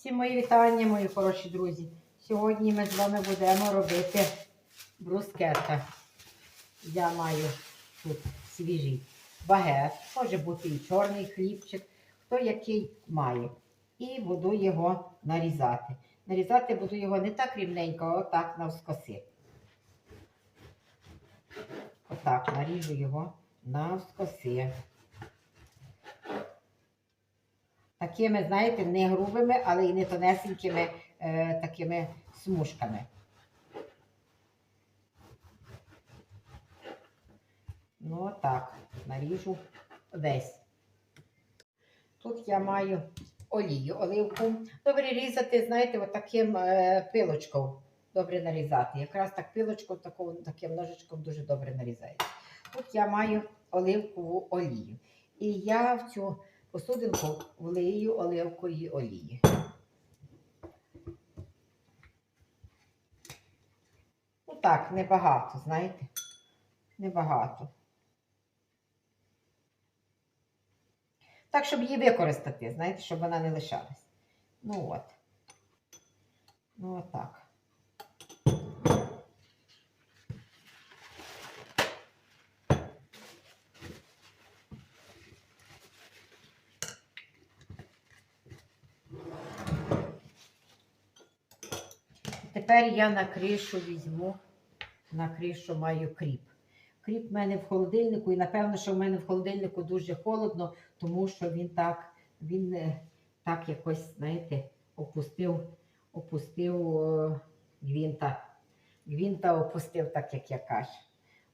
Всі мої вітання, мої хороші друзі. Сьогодні ми з вами будемо робити брускетта. Я маю тут свіжий багет, може бути і чорний хлібчик, хто який має. І буду його нарізати. Нарізати буду його не так рівненько, а отак навскоси. Отак наріжу його навскоси. Такими, знаєте, не грубими, але і не тонесенькими е, такими смужками. Ну, так, наріжу весь. Тут я маю олію, оливку. Добре різати, знаєте, отаким е, пилочком. Добре нарізати. Якраз так пилочком, таким, таким ножичком дуже добре нарізається. Тут я маю оливкову олію. І я в цю посудинку влию оливкової олії. Ну так, небагато, знаєте? Небагато. Так, щоб її використати, знаєте, щоб вона не лишалась. Ну от. Ну от так. Тепер я на кришу візьму, на кришу маю кріп. Кріп в мене в холодильнику, і напевно, що в мене в холодильнику дуже холодно, тому що він так, він е, так якось, знаєте, опустив, опустив е, гвинта. Гвинта опустив, так як я кажу.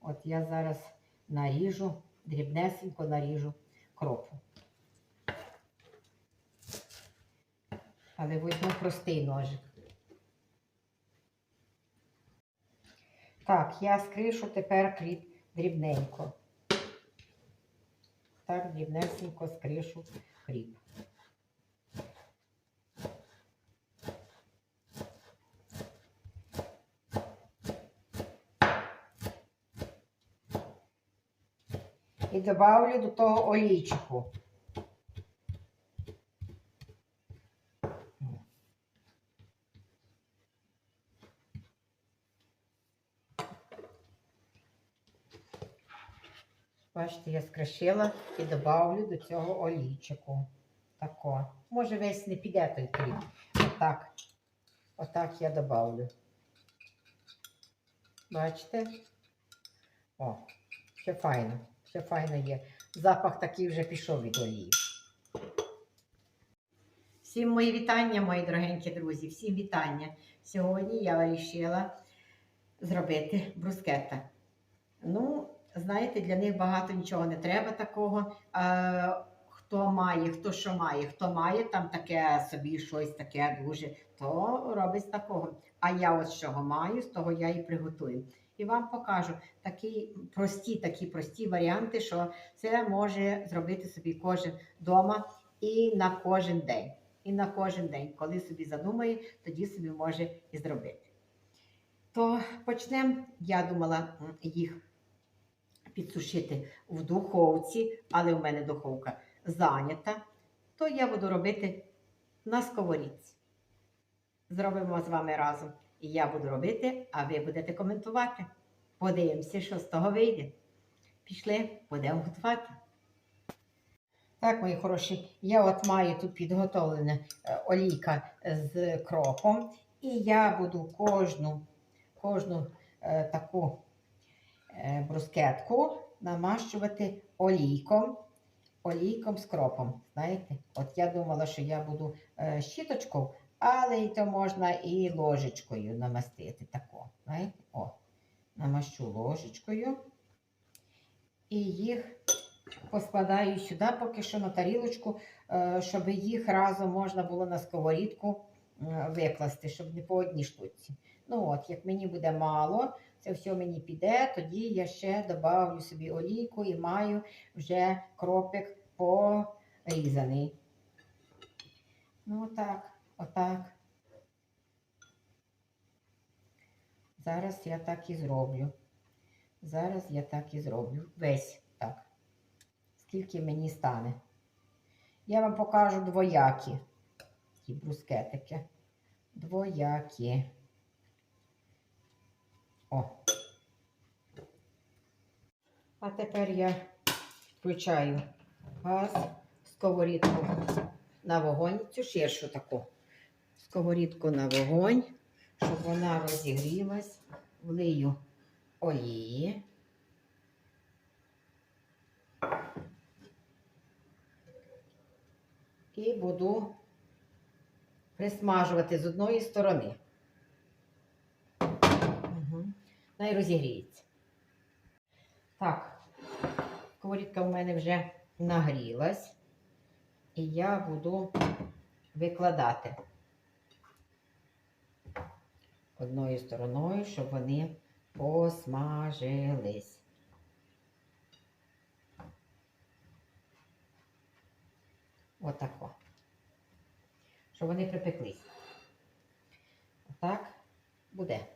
От я зараз наріжу, дрібнесенько наріжу кропу. Але візьму простий ножик. Так, я скришу тепер кріп дрібненько. Так, дрібнесенько скришу кріп. І добавлю до того олійчику. Бачите, я скришила і додавлю до цього олійчику. Тако. Може, весь не піде той кріп. Отак. Отак я додавлю. Бачите? О, все файно. Все файно є. Запах такий вже пішов від олії. Всім мої вітання, мої дорогенькі друзі. Всім вітання. Сьогодні я вирішила зробити брускетта. Ну, знаєте, для них багато нічого не треба такого. Хто має, хто що має, хто має там таке собі щось таке дуже, то робить такого. А я от з чого маю, з того я і приготую. І вам покажу такі прості, такі прості варіанти, що це може зробити собі кожен вдома і на кожен день. І на кожен день, коли собі задумає, тоді собі може і зробити. То почнемо, я думала їх підсушити в духовці, але в мене духовка зайнята, то я буду робити на сковорідці. Зробимо з вами разом. І я буду робити, а ви будете коментувати. Подивимося, що з того вийде. Пішли, будемо готувати. Так, мої хороші, я от маю тут підготовлена е, олійка з кропом, і я буду кожну, кожну е, таку брускетку намащувати олійком, олійком з кропом. Знаєте, от я думала, що я буду е, щіточкою, але і то можна і ложечкою намастити тако. Знаєте, о, намащу ложечкою і їх поскладаю сюди поки що на тарілочку, е, щоб їх разом можна було на сковорідку е, викласти, щоб не по одній штуці. Ну от, як мені буде мало, це все мені піде, тоді я ще додавлю собі олійку і маю вже кропик порізаний. Ну отак, отак. Зараз я так і зроблю. Зараз я так і зроблю. Весь так. Скільки мені стане. Я вам покажу двоякі. такі брускетики. Двоякі. О. А тепер я включаю газ, сковорідку на вогонь, цю ширшу таку сковорідку на вогонь, щоб вона розігрілась, влию олії. І буду присмажувати з одної сторони. Угу. Най розігріється. Так, сковорідка у мене вже нагрілась, і я буду викладати одною стороною, щоб вони посмажились. Отако. Щоб вони припеклись. Отак буде.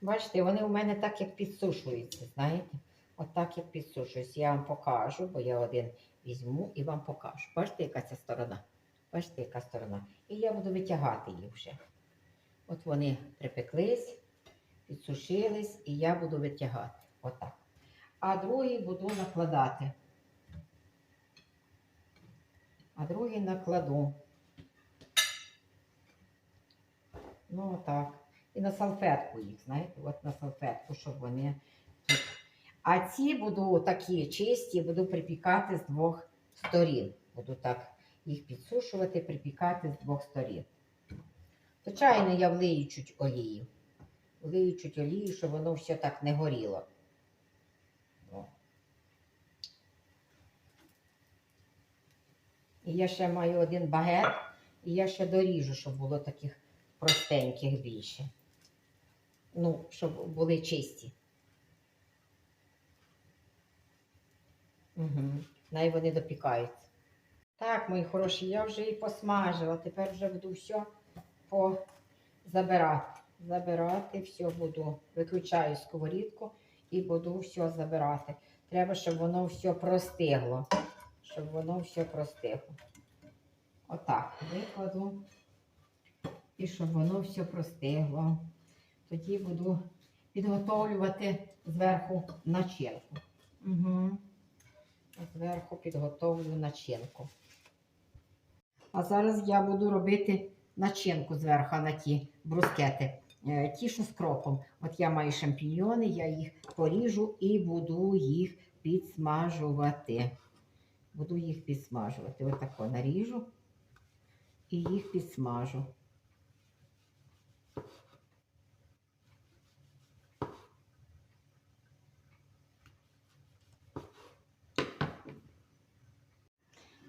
Бачите, вони у мене так як підсушуються, знаєте? Отак як підсушуються. Я вам покажу, бо я один візьму і вам покажу. Бачите, яка ця сторона? Бачите, яка сторона? І я буду витягати їх вже. От вони припеклись, підсушились, і я буду витягати. Отак. А другий буду накладати. А другий накладу. Ну, отак. І на салфетку їх, знаєте, от на салфетку, щоб вони тут. А ці буду такі чисті, буду припікати з двох сторін. Буду так їх підсушувати, припікати з двох сторін. Звичайно, я влию чуть олію. Влию чуть олію, щоб воно все так не горіло. І я ще маю один багет, і я ще доріжу, щоб було таких простеньких більше. Ну, щоб були чисті. Угу. Най вони допікаються. Так, мої хороші, я вже і посмажила. Тепер вже буду все по... забирати. Забирати все буду. Виключаю сковорідку і буду все забирати. Треба, щоб воно все простигло. Щоб воно все простигло. Отак. Викладу. І щоб воно все простигло. Тоді буду підготовлювати зверху начинку. Угу. Зверху підготовлю начинку. А зараз я буду робити начинку зверху на ті брускети. Е, Ті, що з кропом. От я маю шампіньйони, я їх поріжу і буду їх підсмажувати. Буду їх підсмажувати. Отако наріжу і їх підсмажу.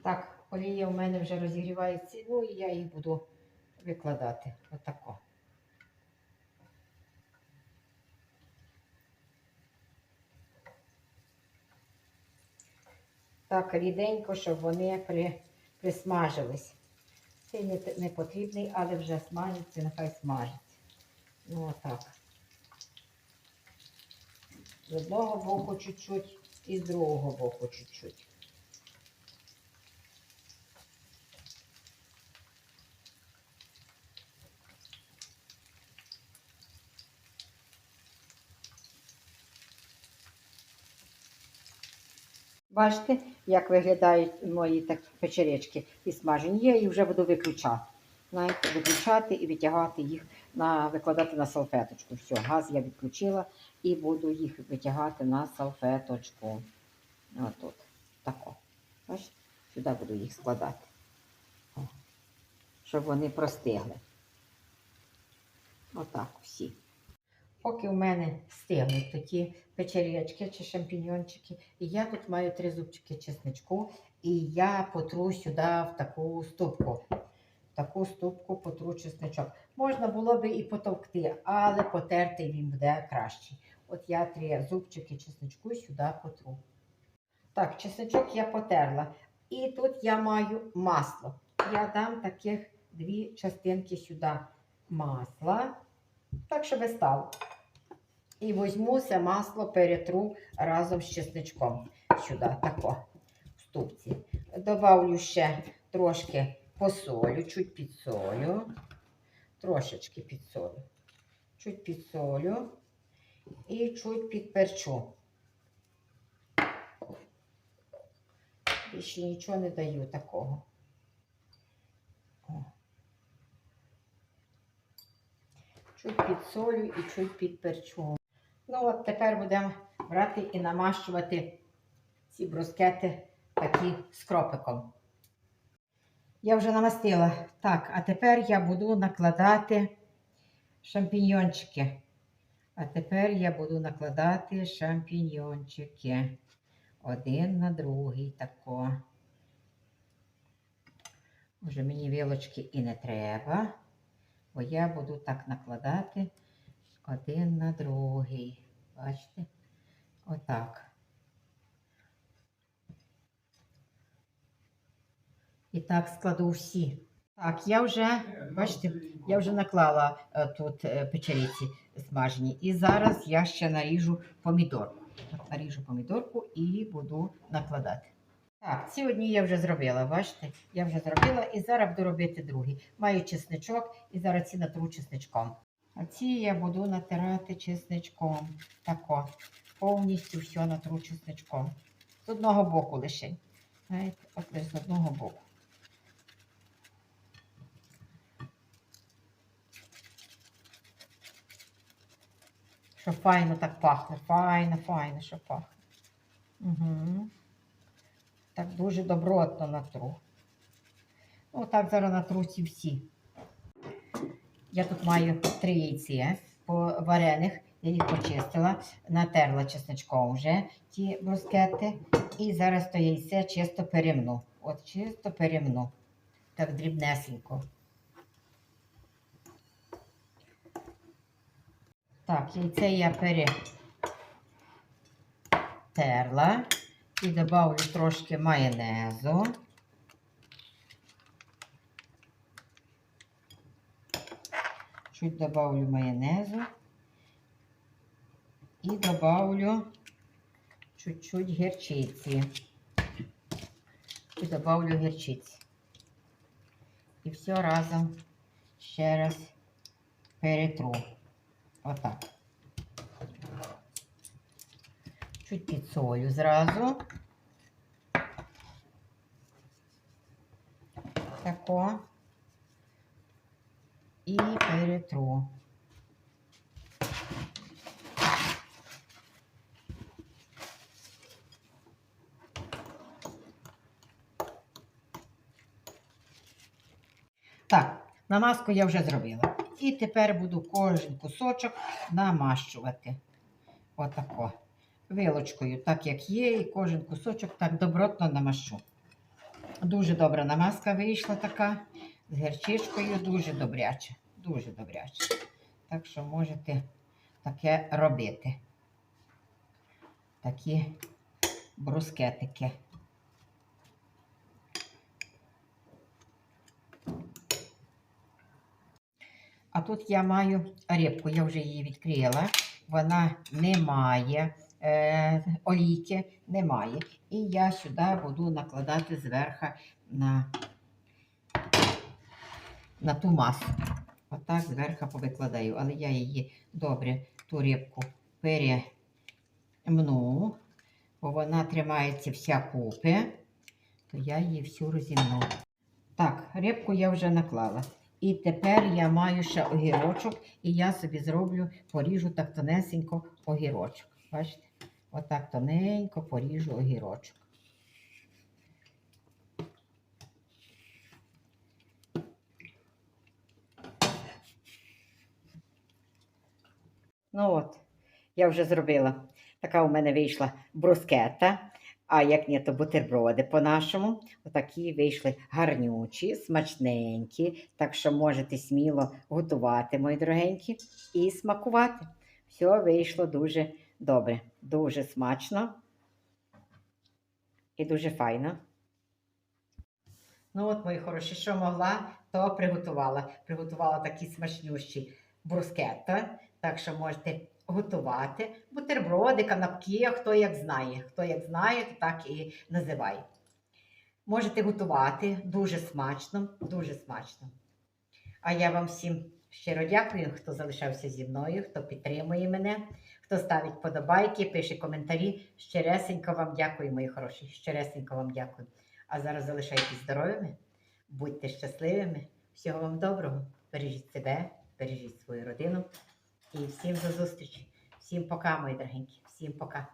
Так, олія у мене вже розігрівається, ну і я їх буду викладати отако. Так, ріденько, щоб вони при, присмажились. Цей не, не потрібний, але вже смажиться, нехай смажиться. Ну отак. З одного боку чуть-чуть і з другого боку чуть-чуть. Бачите, як виглядають мої так печеречки і смажені. Я їх вже буду виключати. Знаєте, виключати і витягати їх, на, викладати на салфеточку. Все, газ я відключила і буду їх витягати на салфеточку. Отут. Тако. Бачите? Сюди буду їх складати. Щоб вони простигли. Отак всі. Поки в мене стигнуть такі печерячки чи шампіньончики, і я тут маю три зубчики чесничку, і я потру сюди в таку ступку. В таку ступку потру чесничок. Можна було би і потовкти, але потертий він буде кращий. От я три зубчики чесничку сюди потру. Так, чесничок я потерла. І тут я маю масло. Я дам таких дві частинки сюди масла. Так, щоб стало. І візьму це масло, перетру разом з чесничком сюди, тако, в ступці. Добавлю ще трошки посолю, чуть підсолю, трошечки підсолю, чуть підсолю і чуть підперчу. Більше нічого не даю такого. О. Чуть підсолю і чуть підперчу. Ну от тепер будемо брати і намащувати ці брускети такі з кропиком. Я вже намастила. Так, а тепер я буду накладати шампіньйончики. А тепер я буду накладати шампіньйончики. Один на другий тако. Може мені вилочки і не треба, бо я буду так накладати один на другий. Бачите? Отак. І так складу всі. Так, я вже, бачите, я вже наклала е, тут е, печериці смажені. І зараз я ще наріжу помідорку. Наріжу помідорку і буду накладати. Так, ці одні я вже зробила, бачите? Я вже зробила і зараз буду робити другі. Маю чесничок і зараз ці натру чесничком. А ці я буду натирати чесничком. Тако. Повністю все натру чесничком. З одного боку лише. Знаєте, от лише з одного боку. Щоб файно так пахне. Файно, файно, що пахне. Угу. Так дуже добротно натру. Ну, так зараз натру ці всі. Я тут маю три яйця по варених. Я їх почистила, натерла чесночком вже ті брускети. І зараз то яйце чисто перемну. От чисто перемну. Так дрібнесенько. Так, яйце я перетерла і додавлю трошки майонезу. Чуть добавлю майонезу і добавлю чуть-чуть гірчиці. І добавлю гірчиці. І все разом ще раз перетру. Отак. Чуть підсолю зразу. Тако. І перетру. Так, намазку я вже зробила. І тепер буду кожен кусочок намащувати. Отако. Вилочкою, так як є, і кожен кусочок так добротно намашу. Дуже добра намазка вийшла така. З гірчичкою дуже добряче. Дуже добряче. Так що можете таке робити. Такі брускетики. А тут я маю рибку, я вже її відкрила. Вона не має е, олійки, немає. І я сюди буду накладати зверху на, на ту масу. Отак зверху повикладаю. Але я її добре, ту рибку перемну, бо вона тримається вся купи, то я її всю розімну. Так, рибку я вже наклала. І тепер я маю ще огірочок, і я собі зроблю, поріжу так тонесенько огірочок. Бачите? Отак тоненько поріжу огірочок. Ну от, я вже зробила. Така у мене вийшла брускета. А як ні, то бутерброди по-нашому. Отакі вийшли гарнючі, смачненькі. Так що можете сміло готувати, мої дорогенькі, і смакувати. Все вийшло дуже добре, дуже смачно і дуже файно. Ну от, мої хороші, що могла, то приготувала. Приготувала такі смачнющі брускетта. Так що можете готувати. Бутерброди, канапки, хто як знає. Хто як знає, то так і називає. Можете готувати дуже смачно, дуже смачно. А я вам всім щиро дякую, хто залишався зі мною, хто підтримує мене, хто ставить подобайки, пише коментарі. Щиресенько вам дякую, мої хороші. Щиресенько вам дякую. А зараз залишайтесь здоровими, будьте щасливими. Всього вам доброго. Бережіть себе, бережіть свою родину. І всім до зустрічі. Всім пока, мої дорогенькі. Всім пока.